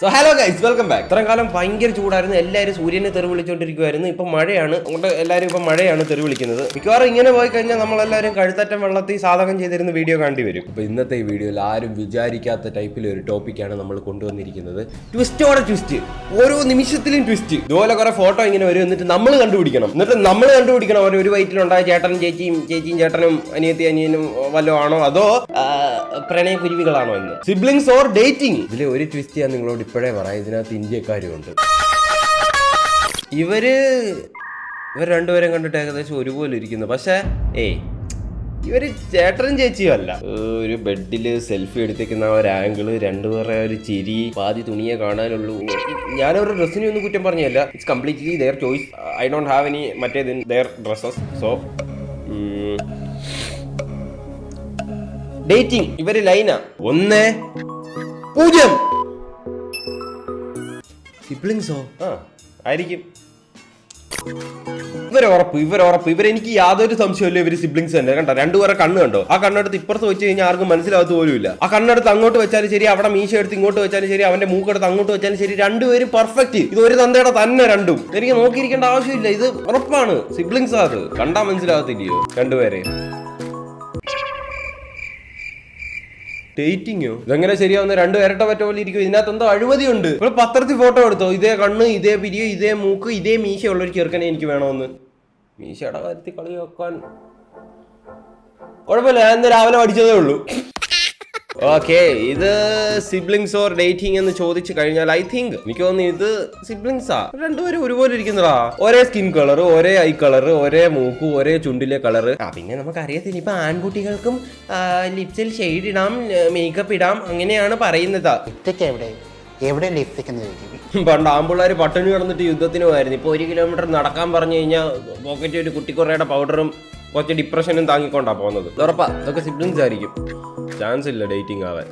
So hello guys welcome back ഇത്രയും കാലം ഭയങ്കര ചൂടായിരുന്നു. എല്ലാവരും സൂര്യനെ തെറി വിളിച്ചുകൊണ്ടിരിക്കുവായിരുന്നു ഇപ്പൊ മഴയാണ്. അതുകൊണ്ട് എല്ലാവരും ഇപ്പൊ മഴയാണ് തെറി വിളിക്കുന്നത്. മിക്കവാറും ഇങ്ങനെ പോയി കഴിഞ്ഞാൽ നമ്മളെല്ലാവരും കഴുത്തറ്റം വെള്ളത്തിൽ സാധകം ചെയ്തിരുന്ന വീഡിയോ കാണേണ്ടി വരും. ഇപ്പൊ ഇന്നത്തെ ഈ വീഡിയോയിൽ ആരും വിചാരിക്കാത്ത ടൈപ്പിൽ ഒരു ടോപ്പിക്കാണ് നമ്മൾ കൊണ്ടുവന്നിരിക്കുന്നത്. ട്വിസ്റ്റോടെ ട്വിസ്റ്റ് ഓരോ നിമിഷത്തിലും ട്വിസ്റ്റ് ഇതുപോലെ കുറെ ഫോട്ടോ ഇങ്ങനെ വരും. എന്നിട്ട് നമ്മൾ കണ്ടുപിടിക്കണം. എന്നിട്ട് നമ്മൾ കണ്ടുപിടിക്കണം. അവർ ഒരു വയറ്റിലുണ്ടായ ചേട്ടനും ചേച്ചിയും ചേച്ചിയും ചേട്ടനും അനിയത്തി അനിയനും വല്ലതും ആണോ? അതോ ആ, പ്രണയ കുരുവികളാണോ എന്ന്. സിബ്ലിങ്സ് ഓർ ഡേറ്റിംഗ് ഇതിലെ ഒരു ട്വിസ്റ്റ് ഞാൻ നിങ്ങളോട് ഇപ്പോഴേ പറയാം ഇതിനകത്ത് ഇന്ത്യക്കാരുമുണ്ട്. ഇവർ ഇവർ രണ്ടുപേരും കണ്ടിട്ട് ഏകദേശം ഒരുപോലെ ഇരിക്കുന്നു. പക്ഷേ ഏയ് ഇവർ ചേട്ടനും ചേച്ചിയും അല്ല. ഒരു ബെഡിൽ സെൽഫി എടുത്തേക്കുന്ന ഒരു ആംഗിൾ രണ്ടുപേരുടെ ഒരു ചിരി പാതി തുണിയെ കാണാനുള്ളൂ. ഞാനവരുടെ ഡ്രസ്സിനെ ഒന്നും കുറ്റം പറഞ്ഞല്ല it's completely their choice I don't have any മറ്റേ ദെയർ ഡ്രസ്സസ് സോ ഡേറ്റിംഗ് ഇവർ ലൈന. ഒന്ന് പൂജ്യം. സിബ്ലിങ്സോ? ആ ആയിരിക്കും. ഇവരോറപ്പ് ഇവരോറപ്പ് ഇവരെനിക്ക് യാതൊരു സംശയമില്ല ഇവർ സിബ്ലിങ്സ് തന്നെ. കണ്ടോ? രണ്ടുപേരെ കണ്ണ് കണ്ടോ? ആ കണ്ണെടുത്ത് ഇപ്പുറത്ത് വെച്ച് കഴിഞ്ഞാൽ ആർക്കും മനസ്സിലാകത്ത് പോലുമില്ല. ആ കണ്ണെടുത്ത് അങ്ങോട്ട് വെച്ചാലും ശരി അവിടെ മീശ എടുത്ത് ഇങ്ങോട്ട് വെച്ചാലും ശരി അവന്റെ മൂക്കെടുത്ത് അങ്ങോട്ട് വെച്ചാലും ശരി രണ്ടുപേരും പെർഫെക്റ്റ് ഇത് ഒരു തന്തയുടെ തന്നെ രണ്ടും. എനിക്ക് നോക്കിയിരിക്കേണ്ട ആവശ്യമില്ല. ഇത് ഉറപ്പാണ്. സിബ്ലിങ്സ് അത്. കണ്ടാ മനസ്സിലാകത്തില്ലയോ? രണ്ടുപേരെ ഡേറ്റിങ്ങോ? ഇതെങ്ങനെ ശരിയാവുന്ന? രണ്ട് ഇരട്ട പറ്റ പോലെ ഇരിക്കും ഇതിനകത്ത് എന്തോ അഴിമതിയുണ്ട്. ഇപ്പോൾ പത്രത്തിൽ ഫോട്ടോ എടുത്തോ? ഇതേ കണ്ണ് ഇതേ പിരിയ ഇതേ മൂക്ക് ഇതേ മീശ ഉള്ള ഒരു ചെറുക്കനെ എനിക്ക് വേണമെന്ന്. മീശയുടെ കാര്യത്തിൽ കളി വെക്കാൻ. കുഴപ്പമില്ല ഞാൻ ഇന്ന് രാവിലെ പഠിച്ചതേ ഉള്ളൂ. ഓക്കെ ഇത് സിബ്ലിങ്സ് ഓർ ഡേറ്റിംഗ് എന്ന് ചോദിച്ചു കഴിഞ്ഞാൽ ഐ തിങ്ക് എനിക്ക് തോന്നുന്നു ഇത് സിബ്ലിങ്സാ രണ്ടുപേരും ഒരുപോലെ ഇരിക്കുന്നതാ. ഒരേ സ്കിൻ കളർ ഒരേ ഐ കളർ ഒരേ മൂക്ക് ഒരേ ചുണ്ടിലെ കളർ ആ പിന്നെ നമുക്ക് അറിയത്തില്ല ഇപ്പൊ ആൺകുട്ടികൾക്കും ലിപ്സിൽ ഷെയ്ഡ് ഇടാം മേക്കപ്പ് ഇടാം അങ്ങനെയാണ് പറയുന്നത്. ലിപ്സ്റ്റിക് എവിടെ? എവിടെ ലിപ്സ്റ്റിക് എന്ന് ചോദിക്കും പണ്ട് ആമ്പിള്ളേർ പട്ടിണി കിടന്നിട്ട് യുദ്ധത്തിന് പോയായിരുന്നു. ഇപ്പോൾ ഒരു കിലോമീറ്റർ നടക്കാൻ പറഞ്ഞു കഴിഞ്ഞാൽ പോക്കറ്റ് ഒരു കുട്ടിക്കുറയുടെ പൗഡറും കുറച്ച് ഡിപ്രഷനും താങ്ങിക്കൊണ്ടാ പോകുന്നത്. ഉറപ്പാ ഇതൊക്കെ സിബ്ലിങ്സ് ആയിരിക്കും ചാൻസ് ഇല്ല ഡേറ്റിംഗ് ആവാൻ.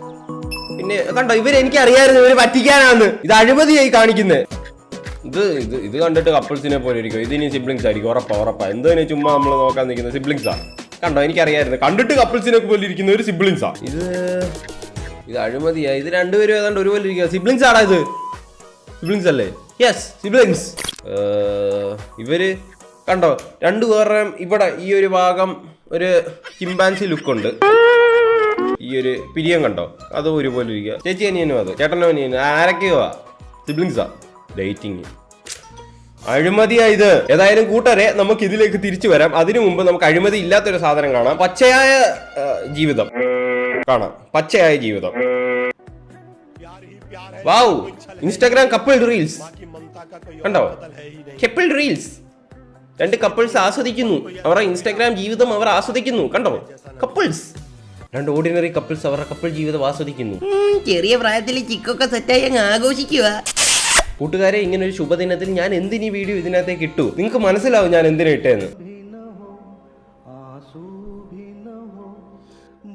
പിന്നെ കണ്ടോ ഇവർ എനിക്ക് അറിയായിരുന്നു ഇവർ പറ്റിക്കാനാന്ന്. ഇത് അഴിമതിയായി കാണിക്കുന്നത് ഇത് ഇത് ഇത് കണ്ടിട്ട് കപ്പിൾസിനെ പോലെ ഇരിക്കും. ഇതിനി സിബ്ലിങ്സ് ആയിരിക്കും. ഉറപ്പാ ഉറപ്പാ. എന്തിനു ചുമ്മാ നമ്മൾ നോക്കാൻ നിൽക്കുന്നത് സിബ്ലിങ്സാ കണ്ടോ എനിക്കറിയായിരുന്നു. കണ്ടിട്ട് കപ്പിൾസിനെ പോലെ ഇരിക്കുന്ന ഒരു സിബ്ലിങ്സാ ഇത് ഇത് അഴിമതിയാ ഇത് രണ്ടുപേരും ഏതാണ്ട് ഒരുപോലെ ഇരിക്കുക. സിബ്ലിങ്സ് ആടാ ഇത്. സിബ്ലിങ്സ് അല്ലേ? യെസ് സിബ്ലിങ്സ് ഇവർ കണ്ടോ? രണ്ടു പേരുടെയും ഇവിടെ ഈ ഒരു ഭാഗം ഒരു ചിമ്പാൻസി ലുക്ക് ഉണ്ട്. ഈ ഒരു പിരിയം കണ്ടോ? അത് ഒരുപോലെ ഇരിക്കുക. ചേച്ചി അനിയനും അത്. ചേട്ടനും അനിയനും. ആരൊക്കെയോ? സിബ്ലിങ്സാ ഡേറ്റിങ് അഴിമതിയാ ഇത്. ഏതായാലും കൂട്ടരെ നമുക്ക് ഇതിലേക്ക് തിരിച്ചു വരാം. അതിനു മുമ്പ് നമുക്ക് അഴിമതി ഇല്ലാത്തൊരു സാധനം കാണാം. പച്ചയായ ജീവിതം. കാണാം. പച്ചയായ ജീവിതം. Wow Instagram couple reels. കണ്ടോ? Couple reels. രണ്ട് കപ്പിൾസ് ആസ്വദിക്കുന്നു. അവരുടെ ഇൻസ്റ്റാഗ്രാം ജീവിതം അവർ ആസ്വദിക്കുന്നു. കണ്ടോ? കപ്പിൾസ് രണ്ട് ഓർഡിനറി കപ്പിൾസ് അവരുടെ കപ്പിൾ ജീവിതം ആസ്വദിക്കുന്നു. ചെറിയ പ്രായത്തിൽ ചിക്കൊക്കെ സെറ്റായി അങ്ങ് ആഘോഷിക്കുക കൂട്ടുകാരെ ഇങ്ങനെ ഒരു ശുഭദിനത്തിൽ ഞാൻ എന്തിനീ വീഡിയോ ഇതിനകത്തേക്ക് ഇട്ടു? നിങ്ങൾക്ക് മനസ്സിലാവും ഞാൻ എന്തിനാ ഇട്ടേന്ന്.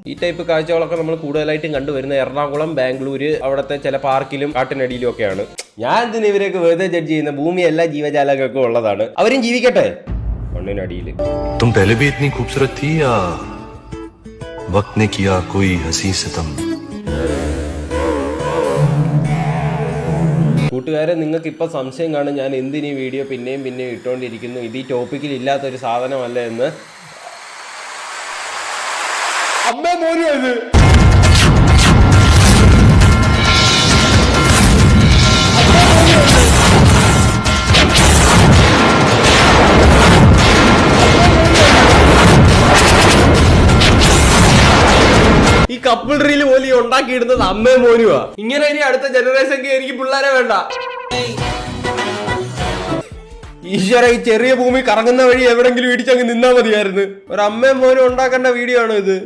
ഈ ടൈപ്പ് കാഴ്ചകളൊക്കെ നമ്മൾ കൂടുതലായിട്ടും കണ്ടുവരുന്നത് എറണാകുളം ബാംഗ്ലൂര് അവിടുത്തെ ചില പാർക്കിലും കാട്ടിനടിയിലും ഒക്കെയാണ്. ഞാൻ എന്തിനാ ഇവരെയൊക്കെ വെറുതെ ജഡ്ജ് ചെയ്യുന്ന ഭൂമി എല്ലാ ജീവജാലകൾക്കും ഉള്ളതാണ് അവരും ജീവിക്കട്ടെ മണ്ണിനടിയിൽ तुम पहले भी इतनी खूबसूरत थी या वक्त ने किया कोई हंसी सितम കൂട്ടുകാരെ നിങ്ങൾക്ക് ഇപ്പൊ സംശയം കാണും ഞാൻ എന്തിനീ വീഡിയോ പിന്നെയും പിന്നെയും ഇട്ടുകൊണ്ടിരിക്കുന്നു ഇത് ഈ ടോപ്പിക്കിൽ ഇല്ലാത്തൊരു സാധനമല്ല എന്ന് അമ്മ മോനും കപ്പിൾ റീൽ പോലെ ഉണ്ടാക്കിയിടുന്നത് അമ്മേ മോനുവാ. ഇങ്ങനെ ഇനി അടുത്ത ജനറേഷൻ എനിക്ക് പിള്ളേരെ വേണ്ട. ഈശ്വര ഈ ചെറിയ ഭൂമി കറങ്ങുന്ന വഴി എവിടെങ്കിലും ഇടിച്ചങ്ങ് നിന്നാ മതിയായിരുന്നു. ഒരു അമ്മയും മോനും ഉണ്ടാക്കേണ്ട വീഡിയോ ആണോ ഇത്?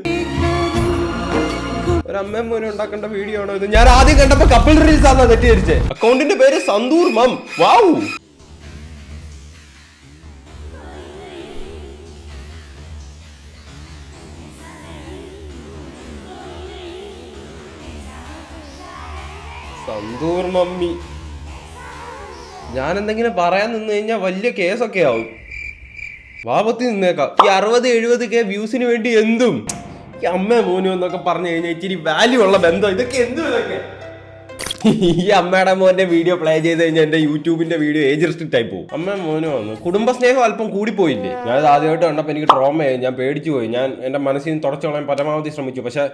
ഒരു അമ്മയും മോനും ഉണ്ടാക്കേണ്ട വീഡിയോ ആണോ ഇത്? ഞാൻ ആദ്യം കണ്ടപ്പോ കപ്പിൾ റീൽസ് ആണെന്നാ തെറ്റിദ്ധരിച്ചേ. അക്കൗണ്ടിന്റെ പേര് Santoor mom. Wow Santoor mummy. ഞാൻ എന്തെങ്കിലും പറയാൻ നിന്ന് കഴിഞ്ഞാൽ വലിയ കേസൊക്കെ ആവും. വാപത്തി നിന്നേക്കാം. ഈ അറുപത് എഴുപത് കെ വ്യൂസിന് വേണ്ടി എന്തും? ഈ അമ്മ മോനും എന്നൊക്കെ പറഞ്ഞു കഴിഞ്ഞാൽ ഇച്ചിരി വാല്യൂ ഉള്ള ബന്ധം. ഇതൊക്കെ എന്തും ഇതൊക്കെ? ഈ അമ്മയുടെ മോന്റെ വീഡിയോ പ്ലേ ചെയ്ത് കഴിഞ്ഞാൽ എന്റെ യൂട്യൂബിന്റെ വീഡിയോ ഏജ് റിസ്ട്രിക്റ്റ് ആയി പോകും അമ്മ മോനും വന്നു. കുടുംബസ്നേഹം അല്പം കൂടിപ്പോയില്ലേ ഞാൻ ആദ്യമായിട്ട് കണ്ടപ്പോൾ എനിക്ക് ട്രോമയായി ഞാൻ പേടിച്ചു പോയി. ഞാൻ എന്റെ മനസ്സിൽ നിന്ന് തുടച്ചോളാൻ പരമാവധി ശ്രമിച്ചു. പക്ഷെ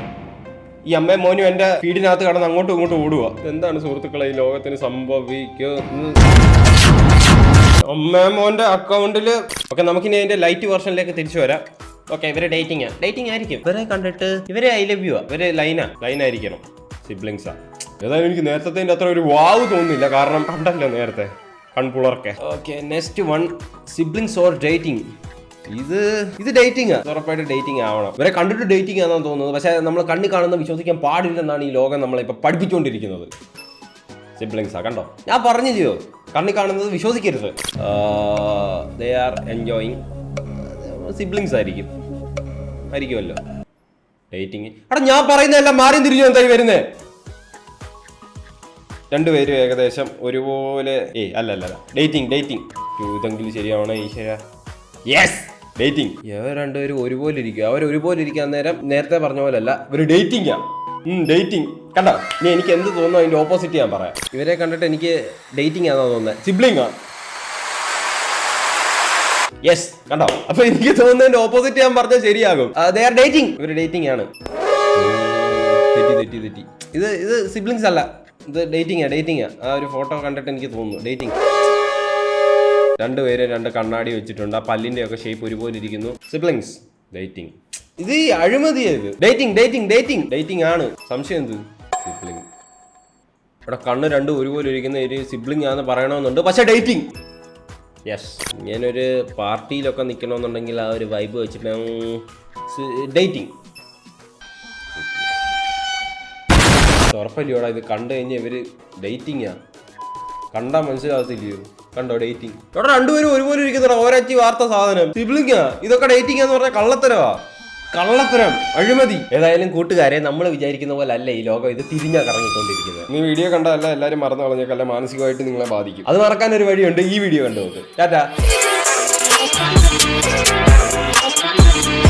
ഈ അമ്മയും മോനും എന്റെ വീടിനകത്ത് കടന്ന് അങ്ങോട്ടും ഇങ്ങോട്ടും ഓടുക എന്താണ് സുഹൃത്തുക്കളെ ഈ ലോകത്തിന് സംഭവിക്കുന്നത്? അമ്മയും മോന്റെ അക്കൗണ്ടിൽ ഓക്കെ നമുക്കിനി അതിന്റെ ലൈറ്റ് വെർഷനിലേക്ക് തിരിച്ചു വരാം. ഓക്കെ ഇവരെ ഡേറ്റിംഗ് ആണ് ഡേറ്റിംഗ് ആയിരിക്കും. ഇവരെ കണ്ടിട്ട് ഇവരെ ഐ ലവ് യു ഇവർ ലൈനാ ലൈൻ ആയിരിക്കണം. സിബ്ലിങ്സാ ഏതായാലും എനിക്ക് നേരത്തെ അത്ര ഒരു വാവ് തോന്നുന്നില്ല. കാരണം കണ്ടല്ലോ നേരത്തെ. കൺപുളർക്കെ. Okay next one siblings or dating ഇത് ഇത് ഡേറ്റിംഗ് ഉറപ്പായിട്ട് ഡേറ്റിംഗ് ആവണം. ഇവരെ കണ്ടിട്ട് ഡേറ്റിംഗ് ആണെന്ന് തോന്നുന്നത്. പക്ഷേ നമ്മൾ കണ്ണി കാണുന്ന വിശ്വസിക്കാൻ പാടില്ലെന്നാണ് ഈ ലോകം നമ്മളെ ഇപ്പൊ പഠിപ്പിച്ചുകൊണ്ടിരിക്കുന്നത് സിബ്ലിങ്സാ കണ്ടോ? ഞാൻ പറഞ്ഞു ചെയ്യോ കണ്ണി കാണുന്നത് വിശ്വസിക്കരുത്. ദേ ആർ എൻജോയിങ് സിബ്ലിങ്സ് ആയിരിക്കും. ആയിരിക്കുമല്ലോ. ഡേറ്റിംഗ് എടാ ഞാൻ പറയുന്നതെല്ലാം മാറി തിരിഞ്ഞു എന്തായി വരുന്നേ? രണ്ടുപേരും ഏകദേശം ഒരുപോലെ ഏയ് അല്ല അല്ല ഡേറ്റിംഗ് ഡേറ്റിംഗ് ഇതെങ്കിലും ശരിയാവണേ ഈശ്വര? യെസ് ഡേറ്റിംഗ് ഇവർ രണ്ടുപേരും ഒരുപോലെ ഇരിക്കുക അവർ ഒരുപോലെ ഇരിക്കാൻ നേരം നേരത്തെ പറഞ്ഞ പോലെ അല്ല ഇവർ ഡേറ്റിംഗ് ഡേറ്റിംഗ് കണ്ടോ? ഇനി എനിക്ക് എന്ത് തോന്നുന്നു അതിന്റെ ഓപ്പോസിറ്റ് ഞാൻ പറയാം. ഇവരെ കണ്ടിട്ട് എനിക്ക് ഡേറ്റിംഗ് ആണെന്ന് തോന്നുന്നത് സിബ്ലിംഗ് ആ. യെസ് കണ്ടോ? അപ്പൊ എനിക്ക് തോന്നുന്നതിന്റെ ഓപ്പോസിറ്റ് ഞാൻ പറഞ്ഞാൽ ശരിയാകും. ദേ ആർ ഡേറ്റിംഗ് ഇവർ ഡേറ്റിംഗ് ആണ്. തെറ്റി തെറ്റി തെറ്റി. ഇത് ഇത് സിബ്ലിങ്സ് അല്ല. ഇത് ഡേറ്റിംഗ് ആ ഡേറ്റിംഗ് ആ. ഒരു ഫോട്ടോ കണ്ടിട്ട് എനിക്ക് തോന്നുന്നു. ഡേറ്റിംഗ് രണ്ടുപേരും രണ്ട് കണ്ണാടി വെച്ചിട്ടുണ്ട്. ആ പല്ലിന്റെ ഒക്കെ ഷേപ്പ് ഒരുപോലെ ഇരിക്കുന്നു സിബ്ലിങ്സ് ഡേറ്റിംഗ് ഇത് ഈ അഴിമതി ഡേറ്റിംഗ് ഡേറ്റിംഗ് ഡേറ്റിംഗ് ഡേറ്റിംഗ് ആണ്. സംശയം എന്ത്? സിബ്ലിംഗ് ഇവിടെ കണ്ണ് രണ്ടും ഒരുപോലെ ഇരിക്കുന്ന ഒരു സിബ്ലിംഗ് ആണെന്ന് പറയണമെന്നുണ്ട്. പക്ഷെ ഡേറ്റിംഗ് യെസ് ഞാനൊരു പാർട്ടിയിലൊക്കെ നിൽക്കണമെന്നുണ്ടെങ്കിൽ ആ ഒരു വൈബ് വെച്ചിട്ട് ഡേറ്റിംഗ് ഉറപ്പല്ലോടാ ഇത് കണ്ടു കഴിഞ്ഞാൽ ഇവർ ഡേറ്റിംഗാ കണ്ടാൽ മനസ്സിലാകത്തില്ലയോ? കണ്ടോ ഡേറ്റിംഗ് ഇവിടെ രണ്ടുപേരും ഒരുപോലെ ഇരിക്കുന്ന ഓരാറ്റി വാർത്ത സാധനം. സിബ്ലിംഗാ ഇതൊക്കെ ഡേറ്റിംഗ് എന്ന് പറഞ്ഞാൽ കള്ളത്തരവാ. കള്ളത്തരം അഴിമതി. ഏതായാലും കൂട്ടുകാരെ നമ്മൾ വിചാരിക്കുന്ന പോലെ അല്ല ഈ ലോകം. ഇത് തിരിഞ്ഞാ കറങ്ങിക്കൊണ്ടിരിക്കുന്നത്. നീ വീഡിയോ കണ്ടതല്ല എല്ലാവരും മറന്നു കളഞ്ഞേക്കല്ല. മാനസികമായിട്ട് നിങ്ങളെ ബാധിക്കും. അത് മറക്കാൻ ഒരു വഴിയുണ്ട്. ഈ വീഡിയോ കണ്ടു നോക്ക്. ടാറ്റാ.